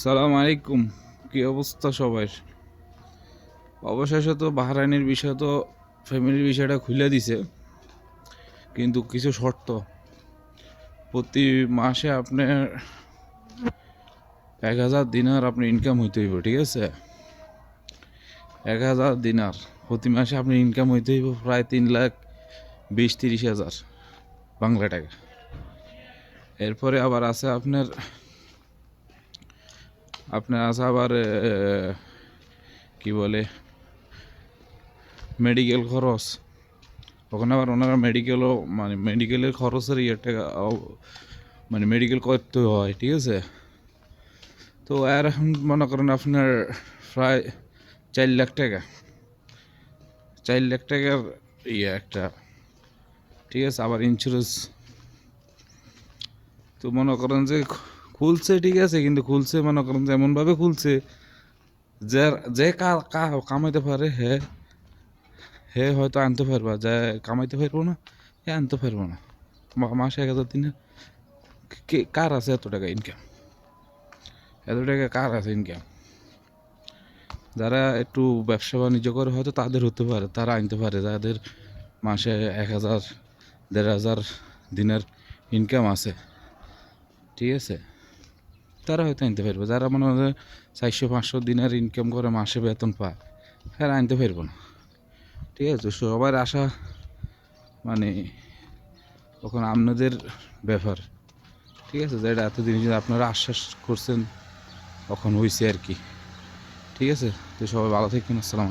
সালাম আলাইকুম কি অবস্থা সবার? অবশেষে তো বাহরাইনের বিষয় তো ফ্যামিলির বিষয়টা খুলে দিছে। কিন্তু কিছু শর্ত। প্রতি মাসে আপনার এক হাজার দিনার আপনি ইনকাম হইতে হইব, ঠিক আছে? এক হাজার দিনার প্রতি মাসে আপনি ইনকাম হইতে হইব প্রায় তিন লাখ বিশ তিরিশ হাজার বাংলা টাকা। এরপরে আবার আছে আপনার আপনার আছে আবার কি বলে মেডিকেল খরচ। ওখানে আবার ওনারা মেডিকেলও মানে মেডিকেলের খরচের ইয়েটা মানে মেডিকেল করতে হয়, ঠিক আছে? তো আর এখন মনে করেন আপনার প্রায় চার লাখ টাকা। চার লাখ টাকার ইয়ে একটা, ঠিক আছে? আবার ইন্স্যুরেন্স তো মনে করেন যে খুলছে, ঠিক আছে, কিন্তু খুলছে, মনে করেন যে এমনভাবে খুলছে যে যে কামাইতে পারে, হে হে হয়তো আনতে পারবা, যে কামাইতে পারব না, হে আনতে পারব না। মাসে এক হাজার দিনে কে, কার আছে এত টাকা ইনকাম এত টাকা কার আছে ইনকাম যারা একটু ব্যবসা বাণিজ্য করে, হয়তো তাদের হতে পারে, তারা আনতে পারে, যাদের মাসে এক হাজার, দেড় হাজার দিনের ইনকাম আছে, ঠিক আছে? তারা হয়তো আনতে পারবে। যারা মনে হয় চারশো, পাঁচশো দিনের ইনকাম করে, মাসে বেতন পায় হ্যাঁ আনতে পারব না। ঠিক আছে? সবার আশা মানে তখন আপনাদের ব্যাপার। ঠিক আছে? যেটা এতদিন যদি আপনারা আশ্বাস করছেন, তখন হয়েছে আর কি। ঠিক আছে? তো সবাই ভালো থাকবেন। আসসালামু